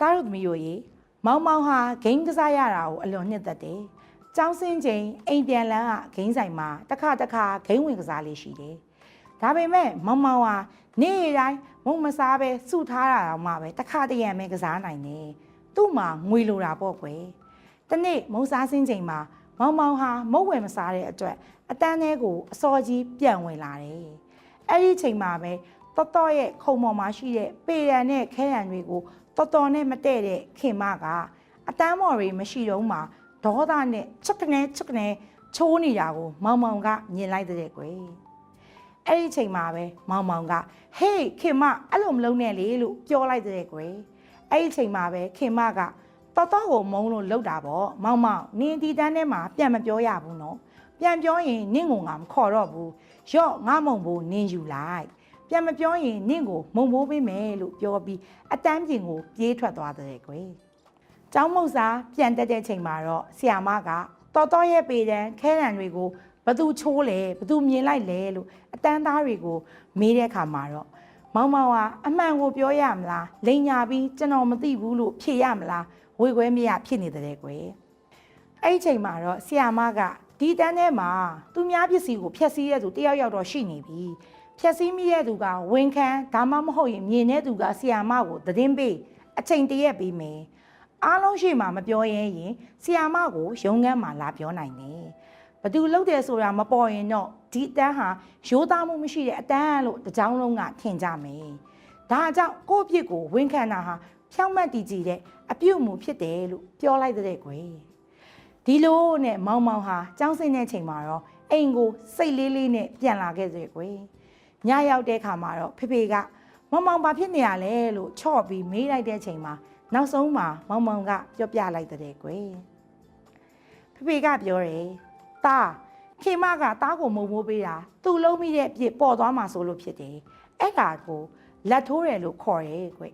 တားတို့သမီးတို့ရေမောင်မောင်ဟာဂိမ်းကစားရတာကိုအလွန်နှစ်သက်တယ်။ကျောင်းစင်းချိန်အိမ်ပြန်လန်းကဂိမ်းဆိုင်မှာတစ်ခါတစ်ခါဂိမ်းဝင်ကစားလေးရှိတယ်။ဒါပေမဲ့မောင်မောင်ဟာနေ့တိုင်းမုံမစားပဲစုထားတာတော့မှပဲတစ်ခါတရံပဲကစားနိုင်တယ်။သူ့မှာငွေလိုတာပေါ့ကွယ်။တနေ့မုံစားစင်းချိန်မှာမောင်မောင်ဟာမုတ်ဝယ်မစားတဲ့အတွက်အတန်းထဲကိုအစောကြီးပြန်ဝင်လာတယ်။အဲ့ဒီချိန်မှာပဲ တော်တော်ရဲ့ခုံပေါ်မှာရှိတဲ့ပေရန်နဲ့ခဲရန်တွေကိုတော်တော်နဲ့မတည့်တဲ့ခင်မကအတန်းမော်တွေမရှိတော့မှဒေါသနဲ့ချက်ကနေချက်ကနေချိုးနေတာကိုမောင်မောင်ကမြင်လိုက်တဲ့ကွယ်အဲ့ဒီချိန်မှာပဲမောင်မောင်ကဟေးခင်မအဲ့လိုမလုပ်နဲ့လေလို့ပြောလိုက်တဲ့ကွယ်အဲ့ဒီချိန်မှာပဲခင်မကတော်တော်ကိုမုန်းလို့လှုပ်တာပေါ့မောင်မောင်နင်းဒီတန်းထဲမှာပြန်မပြောရဘူးနော်ပြန်ပြောရင်နင့်ကိုငါမခေါ်တော့ဘူးရော့ငါမုံဘူးနင်းယူလိုက် ပြန်မပြောရင်နင့်ကိုမုံမိုးပေးမယ်လို့ပြောပြီးအတန်းပြင်ကိုပြေးထွက်သွားတဲ့ကွယ်။ကျောင်းမုတ်စာပြန်တက်တဲ့ချိန်မှာတော့ဆီယာမကတော်တော်ရဲ့ပေတန်းခဲရန်တွေကိုဘသူချိုးလဲဘသူမြင်လိုက်လဲလို့အတန်းသားတွေကိုမေးတဲ့အခါမှာတော့မောင်မောင်ကအမှန်ကိုပြောရမလားလိန်ညာပြီးကျွန်တော်မသိဘူးလို့ဖြေရမလားဝေခွဲမရဖြစ်နေတဲ့ကွယ်။အဲ့ဒီချိန်မှာတော့ဆီယာမကဒီတန်းထဲမှာသူများပစ္စည်းကိုဖျက်ဆီးရသူတယောက်ယောက်တော့ရှိနေပြီ။ ဖြက်စီးမိတဲ့သူကဝန်ခံဒါမှမဟုတ်ရင်မြင်တဲ့သူကဆီယာမကိုသတင်းပေးအချိန်တရက်ပေးမယ်အားလုံးရှိမှမပြောရဲရင်ဆီယာမကိုရုံးခန်းမှာလာပြောနိုင်တယ်ဘသူလုပ်တယ်ဆိုတာမပေါ်ရင်တော့ဒီအတန်းဟာရိုးသားမှုမရှိတဲ့အတန်းလို့တကြောင်လုံးကထင်ကြမယ်ဒါကြောင့်ကိုယ့်အဖြစ်ကိုဝန်ခံတာဟာဖြောင့်မတ်တည်ကြည်တဲ့အပြုတ်မှုဖြစ်တယ်လို့ပြောလိုက်တဲ့ကွယ်ဒီလိုနဲ့မောင်မောင်ဟာចောင်းစင်းတဲ့ချိန်မှာတော့အိမ်ကိုစိတ်လေးလေးနဲ့ပြန်လာခဲ့တဲ့ကွယ် ညရောက်တဲ့ခါမှာတော့ဖေဖေကမောင်မောင်ဘာဖြစ်နေရလဲလို့ချော့ပြီးမေးလိုက်တဲ့ချိန်မှာနောက်ဆုံးမှာမောင်မောင်ကပြောပြလိုက်တဲ့ကွယ်ဖေဖေကပြောတယ်တာခေမကတားကိုမုံမိုးပေးတာသူ့လုံးမိတဲ့အပြစ်ပေါ်သွားမှာဆိုလို့ဖြစ်တယ်အဲ့ဒါကိုလက်ထိုးတယ်လို့ခေါ်တယ်ကွ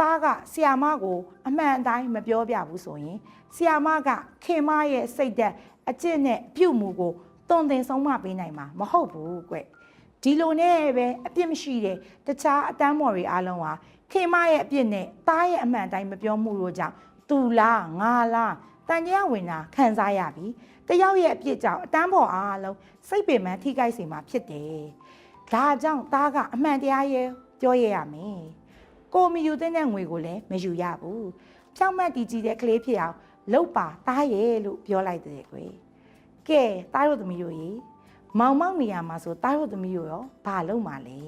တားကဆီယာမကိုအမှန်အတိုင်းမပြောပြဘူးဆိုရင်ဆီယာမကခေမရဲ့စိတ်သက်အကျင့်နဲ့ပြုတ်မှုကိုတုံသင်ဆုံးမပေးနိုင်မှာမဟုတ်ဘူးကွ ဒီလိုနဲ့ပဲအပြစ်မရှိတဲ့တခြားအတန်းမော်တွေအားလုံးဟာခေမရဲ့အပြစ်နဲ့တားရဲ့အမှန်တိုင်းမပြောမှုတို့ကြောင့်သူလားငါလားတန်ကြရဝင်တာခံစားရပြီတယောက်ရဲ့အပြစ်ကြောင့်အတန်းပေါ်အားလုံးစိတ်ပင်ပန်းထိခိုက်စေမှာဖြစ်တယ်ဒါကြောင့်တားကအမှန်တရားရဲ့ပြောရရမယ်ကိုမယူတဲ့ငွေကိုလည်းမယူရဘူးဖြောင့်မတ်တည်ကြည်တဲ့ကလေးဖြစ်အောင်လှုပ်ပါတားရဲ့လို့ပြောလိုက်တဲ့ကွယ်ကဲတားတို့သမီးတို့ရေ မောင်မောင်နေရာမှာဆိုတားတို့သမီးကိုရောဘာလုပ်မှာလဲ